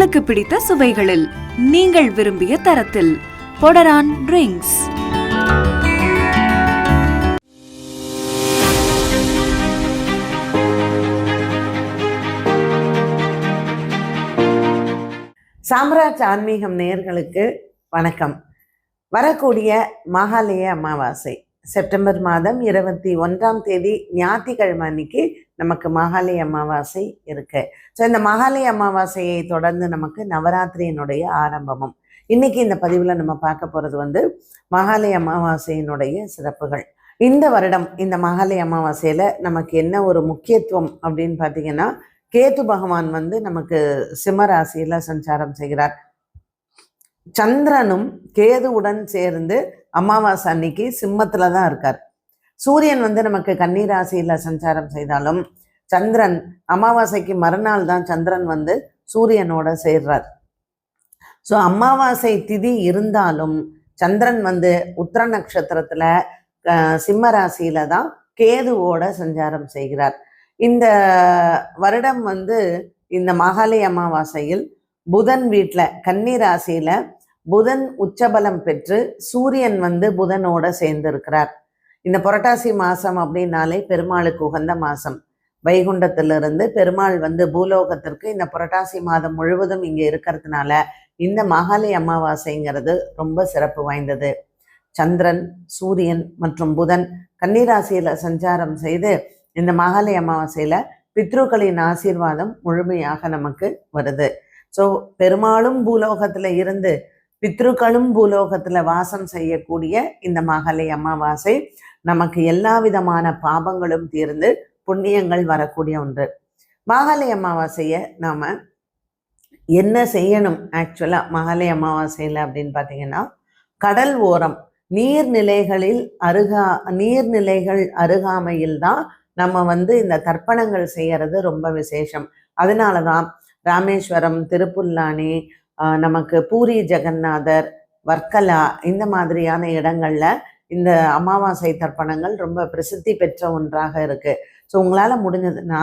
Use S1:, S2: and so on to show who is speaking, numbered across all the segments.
S1: உங்களுக்கு பிடித்த சுவைகளில் நீங்கள் விரும்பிய தரத்தில் பொடரான் ட்ரிங்க்ஸ்
S2: சாம்ராஜ் ஆன்மீகம் நேயர்களுக்கு வணக்கம். வரக்கூடிய மகாலய அமாவாசை. செப்டம்பர் மாதம் இருபத்தி ஒன்றாம் தேதி ஞாயிற்றுக்கிழமை அன்னைக்கு நமக்கு மகாலய அமாவாசை இருக்கு. ஸோ இந்த மகாலய அமாவாசையை தொடர்ந்து நமக்கு நவராத்திரியினுடைய ஆரம்பமும். இன்னைக்கு இந்த பதிவில் நம்ம பார்க்க போகிறது வந்து மகாலய அமாவாசையினுடைய சிறப்புகள். இந்த வருடம் இந்த மகாலய அமாவாசையில் நமக்கு என்ன ஒரு முக்கியத்துவம் அப்படின்னு பார்த்தீங்கன்னா கேது பகவான் வந்து நமக்கு சிம்மராசியில் சஞ்சாரம் செய்கிறார். சந்திரனும் கேதுவுடன் சேர்ந்து அமாவாசை அன்னைக்கு சிம்மத்தில் தான் இருக்கார். சூரியன் வந்து நமக்கு கன்னீராசியில் சஞ்சாரம் செய்தாலும் சந்திரன் அமாவாசைக்கு மறுநாள் தான் சந்திரன் வந்து சூரியனோட சேர்றார். ஸோ அமாவாசை திதி இருந்தாலும் சந்திரன் வந்து உத்திர நட்சத்திரத்தில் சிம்ம ராசியில தான் கேதுவோட சஞ்சாரம் செய்கிறார். இந்த வருடம் வந்து இந்த மகாலய அமாவாசையில் புதன் வீட்டில் கன்னி ராசியில புதன் உச்சபலம் பெற்று சூரியன் வந்து புதனோட சேர்ந்திருக்கிறார். இந்த புரட்டாசி மாசம் அப்படின்னாலே பெருமாளுக்கு உகந்த மாசம். வைகுண்டத்திலிருந்து பெருமாள் வந்து பூலோகத்திற்கு இந்த புரட்டாசி மாதம் முழுவதும் இங்கே இருக்கிறதுனால இந்த மகாலி அமாவாசைங்கிறது ரொம்ப சிறப்பு வாய்ந்தது. சந்திரன் சூரியன் மற்றும் புதன் கன்னிராசியில சஞ்சாரம் செய்து இந்த மகாலி அமாவாசையில பித்ருக்களின் ஆசீர்வாதம் முழுமையாக நமக்கு வருது. ஸோ பெருமாளும் பூலோகத்துல இருந்து பித்ருக்களும் பூலோகத்துல வாசம் செய்யக்கூடிய இந்த மகளை அமாவாசை நமக்கு எல்லா விதமான பாபங்களும் தீர்ந்து புண்ணியங்கள் வரக்கூடிய ஒன்று. மகாலய அமாவாசைய நாம என்ன செய்யணும் ஆக்சுவலா மகாலய அமாவாசையில அப்படின்னு பார்த்தீங்கன்னா கடல் ஓரம் நீர்நிலைகளில் அருகா நீர்நிலைகள் அருகாமையில் தான் நம்ம வந்து இந்த தர்ப்பணங்கள் செய்யறது ரொம்ப விசேஷம். அதனால தான் ராமேஸ்வரம் திருப்புல்லானி நமக்கு பூரி ஜெகநாதர் வர்க்கலா இந்த மாதிரியான இடங்கள்ல இந்த அமாவாசை தர்ப்பணங்கள் ரொம்ப பிரசித்தி பெற்ற ஒன்றாக இருக்கு. ஸோ உங்களால் முடிஞ்சதுன்னா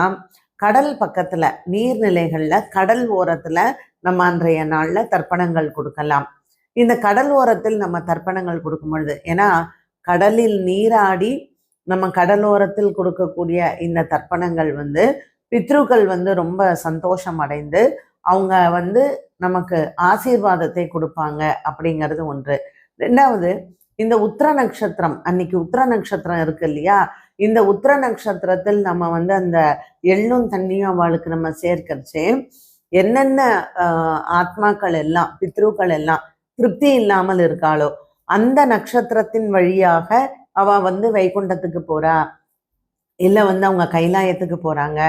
S2: கடல் பக்கத்தில் நீர்நிலைகளில் கடல் ஓரத்தில் நம்ம அன்றைய நாளில் தர்ப்பணங்கள் கொடுக்கலாம். இந்த கடல் ஓரத்தில் நம்ம தர்ப்பணங்கள் கொடுக்கும் பொழுது ஏன்னா கடலில் நீராடி நம்ம கடலோரத்தில் கொடுக்கக்கூடிய இந்த தர்ப்பணங்கள் வந்து பித்ருக்கள் வந்து ரொம்ப சந்தோஷம் அடைந்து அவங்க வந்து நமக்கு ஆசீர்வாதத்தை கொடுப்பாங்க அப்படிங்கிறது ஒன்று. ரெண்டாவது இந்த உத்திர நட்சத்திரம் அன்னைக்கு உத்திர நட்சத்திரம் இருக்கு இல்லையா? இந்த உத்திர நட்சத்திரத்தில் நம்ம வந்து அந்த எள்ளும் தண்ணியும் அவளுக்கு நம்ம சேர்க்கறச்சே என்னென்ன ஆத்மாக்கள் எல்லாம் பித்ருக்கள் எல்லாம் திருப்தி இல்லாமல் இருக்காளோ அந்த நட்சத்திரத்தின் வழியாக அவ வந்து வைகுண்டத்துக்கு போறா. இல்லை வந்து அவங்க கைலாயத்துக்கு போறாங்க.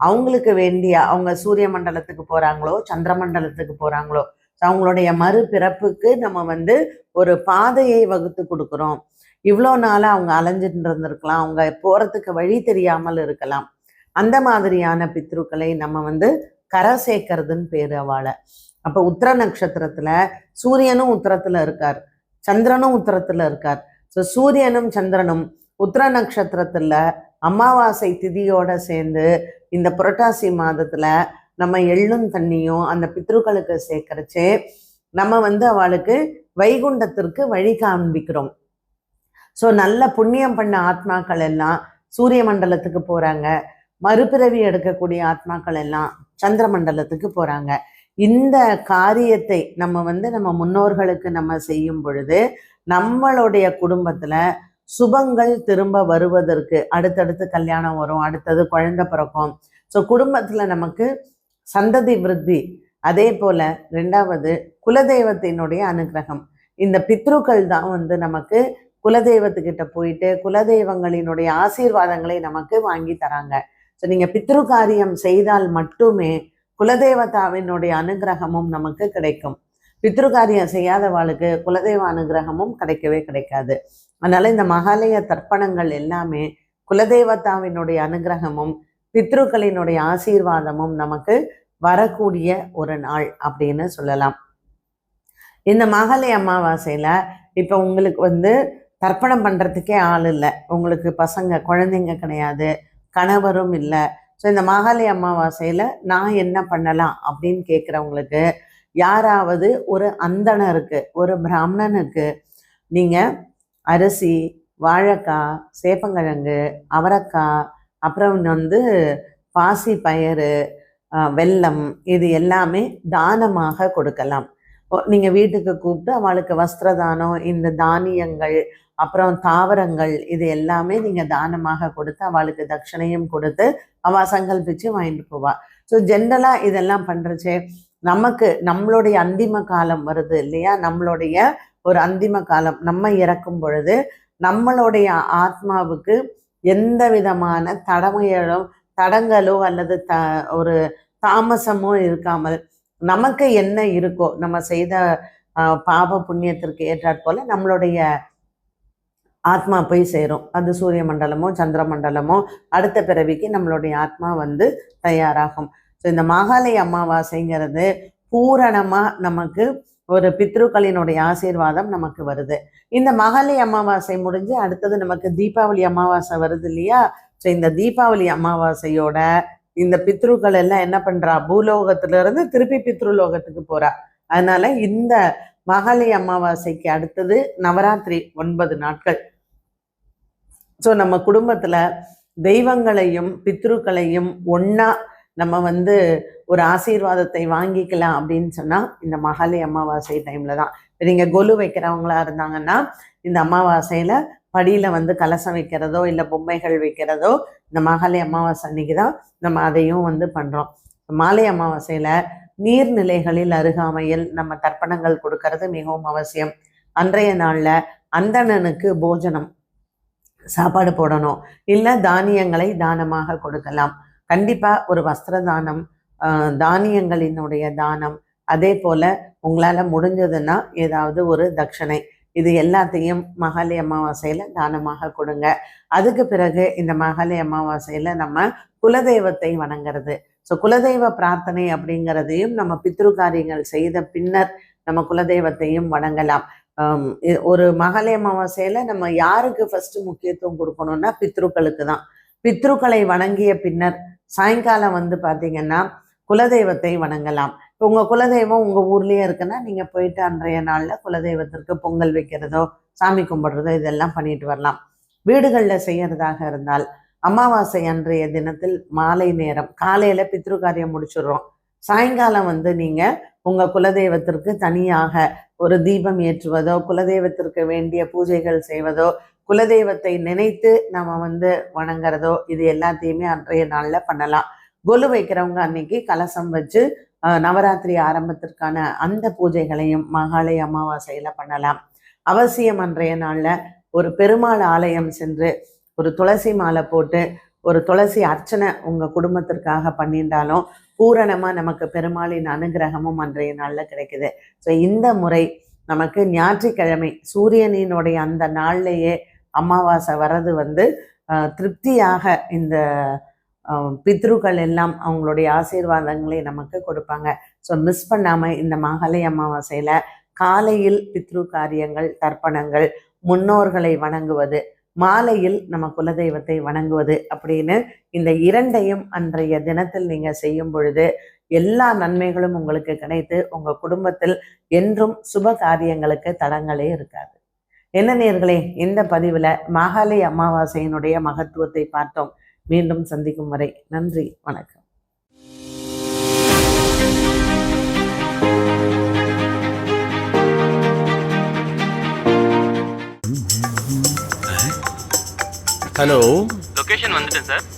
S2: அவங்களுக்கு வேண்டிய அவங்க சூரிய மண்டலத்துக்கு போறாங்களோ சந்திர மண்டலத்துக்கு போறாங்களோ அவங்களுடைய மறுபிறப்புக்கு நம்ம வந்து ஒரு பாதையை வகுத்து கொடுக்குறோம். இவ்வளோ நாளாக அவங்க அலைஞ்சிட்டு இருந்திருக்கலாம் அவங்க போகிறதுக்கு வழி தெரியாமல் இருக்கலாம். அந்த மாதிரியான பித்ருக்களை நம்ம வந்து கரை சேர்க்கறதுன்னு பேர் அவளை. அப்போ உத்திர நட்சத்திரத்தில் சூரியனும் உத்தரத்தில் இருக்கார் சந்திரனும் உத்தரத்தில் இருக்கார். ஸோ சூரியனும் சந்திரனும் உத்திர நட்சத்திரத்தில் அமாவாசை திதியோடு சேர்ந்து இந்த புரட்டாசி மாதத்தில் நம்ம எள்ளும் தண்ணியும் அந்த பித்ருக்களுக்கு சேர்க்கறச்சு நம்ம வந்து அவளுக்கு வைகுண்டத்திற்கு வழி காண்பிக்கிறோம். ஸோ நல்ல புண்ணியம் பண்ண ஆத்மாக்கள் எல்லாம் சூரிய மண்டலத்துக்கு போகிறாங்க மறுபிறவி எடுக்கக்கூடிய ஆத்மாக்கள் எல்லாம் சந்திர மண்டலத்துக்கு போகிறாங்க இந்த காரியத்தை நம்ம வந்து நம்ம முன்னோர்களுக்கு நம்ம செய்யும் பொழுது நம்மளுடைய குடும்பத்தில் சுபங்கள் திரும்ப வருவதற்கு அடுத்தடுத்து கல்யாணம் வரும் அடுத்தது குழந்தை பிறக்கும். ஸோ குடும்பத்துல நமக்கு சந்ததி விருத்தி அதே போல ரெண்டாவது குலதெய்வத்தினுடைய அனுகிரகம். இந்த பித்ருக்கள் தான் வந்து நமக்கு குலதெய்வத்துக்கிட்ட போயிட்டு குலதெய்வங்களினுடைய ஆசீர்வாதங்களை நமக்கு வாங்கி தராங்க. ஸோ நீங்க பித்ரு காரியம் செய்தால் மட்டுமே குலதெய்வத்தாவினுடைய அனுகிரகமும் நமக்கு கிடைக்கும். பித்ரு காரியம் செய்யாதவாளுக்கு குலதெய்வ அனுகிரகமும் கிடைக்கவே கிடைக்காது. அதனால இந்த மகாலய தர்ப்பணங்கள் எல்லாமே குலதெய்வத்தாவினுடைய அனுகிரகமும் பித்ருக்களினுடைய ஆசீர்வாதமும் நமக்கு வரக்கூடிய ஒரு நாள் அப்படின்னு சொல்லலாம். இந்த மகாலய அமாவாசையில இப்ப உங்களுக்கு வந்து தர்ப்பணம் பண்றதுக்கே ஆள் இல்லை. உங்களுக்கு பசங்க குழந்தைங்க கிடையாது கணவரும் இல்லை. ஸோ இந்த மகாலய அமாவாசையில் நான் என்ன பண்ணலாம் அப்படின்னு கேட்குறவங்களுக்கு யாராவது ஒரு அந்தணருக்கு ஒரு பிராமணனுக்கு நீங்கள் அரிசி வாழைக்காய் சேப்பங்கிழங்கு அவரைக்காய் அப்புறம் வந்து பாசி பயறு வெல்லம் இது எல்லாமே தானமாக கொடுக்கலாம். நீங்கள் வீட்டுக்கு கூப்பிட்டு அவளுக்கு வஸ்திர தானம் இந்த தானியங்கள் அப்புறம் தாவரங்கள் இது எல்லாமே நீங்கள் தானமாக கொடுத்து அவளுக்கு தட்சணையும் கொடுத்து அவள் சங்கல்பிச்சு வாங்கிட்டு போவா. ஸோ ஜென்ரலாக இதெல்லாம் பண்ணுறச்சே நமக்கு நம்மளுடைய அந்திம காலம் வருது இல்லையா? நம்மளுடைய ஒரு அந்திம காலம். நம்ம இறக்கும் பொழுது நம்மளுடைய ஆத்மாவுக்கு எந்த விதமான தடமையோ தடங்களோ அல்லது த ஒரு தாமசமோ இருக்காமல் நமக்கு என்ன இருக்கோ நம்ம செய்த பாப புண்ணியத்திற்கு ஏற்றாற் போல நம்மளுடைய ஆத்மா போய் சேரும். அது சூரிய மண்டலமோ சந்திர மண்டலமோ அடுத்த பிறவிக்கு நம்மளுடைய ஆத்மா வந்து தயாராகும். ஸோ இந்த மாகாளி அமாவாசைங்கிறது பூரணமாக நமக்கு ஒரு பித்ருக்களினுடைய ஆசீர்வாதம் நமக்கு வருது. இந்த மகளி அமாவாசை முடிஞ்சு அடுத்தது நமக்கு தீபாவளி அமாவாசை வருது இல்லையா? ஸோ இந்த தீபாவளி அமாவாசையோட இந்த பித்ருக்கள் எல்லாம் என்ன பண்றா? பூலோகத்துல இருந்து திருப்பி பித்ருலோகத்துக்கு போறா. அதனால இந்த மகளி அமாவாசைக்கு அடுத்தது நவராத்திரி ஒன்பது நாட்கள். ஸோ நம்ம குடும்பத்துல தெய்வங்களையும் பித்ருக்களையும் ஒன்றா நம்ம வந்து ஒரு ஆசீர்வாதத்தை வாங்கிக்கலாம் அப்படின்னு சொன்னால் இந்த மகாலி அமாவாசை டைமில் தான். நீங்கள் கொலு வைக்கிறவங்களா இருந்தாங்கன்னா இந்த அமாவாசையில் படியில் வந்து கலசம் வைக்கிறதோ இல்லை பொம்மைகள் வைக்கிறதோ இந்த மகாலி அமாவாசை அன்னைக்கு தான் நம்ம அதையும் வந்து பண்ணுறோம் மாலை அமாவாசையில் நீர்நிலைகளில் அருகாமையில் நம்ம தர்ப்பணங்கள் கொடுக்கறது மிகவும் அவசியம். அன்றைய நாளில் அந்தணனுக்கு போஜனம் சாப்பாடு போடணும் இல்லை தானியங்களை தானமாக கொடுக்கலாம். கண்டிப்பாக ஒரு வஸ்திர தானம் தானியங்களினுடைய தானம். அதே போல உங்களால் முடிஞ்சதுன்னா ஏதாவது ஒரு தட்சணை. இது எல்லாத்தையும் மகாலி அமாவாசையில் தானமாக கொடுங்க. அதுக்கு பிறகு இந்த மகாலி அமாவாசையில் நம்ம குலதெய்வத்தை வணங்குறது. ஸோ குலதெய்வ பிரார்த்தனை அப்படிங்கிறதையும் நம்ம பித்ரு காரியங்கள் செய்த பின்னர் நம்ம குலதெய்வத்தையும் வணங்கலாம். ஒரு மகாலி அமாவாசையில் நம்ம யாருக்கு ஃபர்ஸ்ட் முக்கியத்துவம் கொடுக்கணும்னா பித்ருக்களுக்கு தான். பித்ருக்களை வணங்கிய பின்னர் சாயங்காலம் வந்து பார்த்திங்கன்னா குலதெய்வத்தை வணங்கலாம். இப்போ உங்கள் குலதெய்வம் உங்கள் ஊர்லேயே இருக்குன்னா நீங்கள் போயிட்டு அன்றைய நாளில் குலதெய்வத்திற்கு பொங்கல் வைக்கிறதோ சாமி கும்பிட்றதோ இதெல்லாம் பண்ணிட்டு வரலாம். வீடுகளில் செய்யறதாக இருந்தால் அமாவாசை அன்றைய தினத்தில் மாலை நேரம் காலையில் பித்ரு காரியம் முடிச்சிடுறோம். சாயங்காலம் வந்து நீங்கள் உங்கள் குலதெய்வத்திற்கு தனியாக ஒரு தீபம் ஏற்றுவதோ குலதெய்வத்திற்கு வேண்டிய பூஜைகள் செய்வதோ குலதெய்வத்தை நினைத்து நம்ம வந்து வணங்குறதோ இது எல்லாத்தையுமே அன்றைய நாளில் பண்ணலாம். கொலு வைக்கிறவங்க அன்னைக்கு கலசம் வச்சு நவராத்திரி ஆரம்பத்திற்கான அந்த பூஜைகளையும் மகாலய அமாவாசையில் பண்ணலாம். அவசியம் அன்றைய நாளில் ஒரு பெருமாள் ஆலயம் சென்று ஒரு துளசி மாலை போட்டு ஒரு துளசி அர்ச்சனை உங்கள் குடும்பத்திற்காக பண்ணியிருந்தாலும் பூரணமாக நமக்கு பெருமாளின் அனுகிரகமும் அன்றைய நாளில் கிடைக்குது. ஸோ இந்த முறை நமக்கு ஞாயிற்றுக்கிழமை சூரியனினுடைய அந்த நாள்லேயே அமாவாசை வர்றது வந்து திருப்தியாக இந்த பித்ருக்கள் எல்லாம் அவங்களுடைய ஆசீர்வாதங்களை நமக்கு கொடுப்பாங்க. ஸோ மிஸ் பண்ணாமல் இந்த மகளை அமாவாசையில காலையில் பித்ரு காரியங்கள் தர்ப்பணங்கள் முன்னோர்களை வணங்குவது மாலையில் நம்ம குலதெய்வத்தை வணங்குவது அப்படின்னு இந்த இரண்டையும் அன்றைய தினத்தில் நீங்க செய்யும் பொழுது எல்லா நன்மைகளும் உங்களுக்கு கிடைத்து உங்க குடும்பத்தில் என்றும் சுப காரியங்களுக்கு தடங்களே இருக்காது. என்ன நேர்களே இந்த பதிவுல மாகாளி அமாவாசையினுடைய மகத்துவத்தை பார்த்தோம். மீண்டும் சந்திக்கும் வரை நன்றி வணக்கம்.
S3: ஹலோ.
S4: லொகேஷன் வந்துட்டேன் சார்.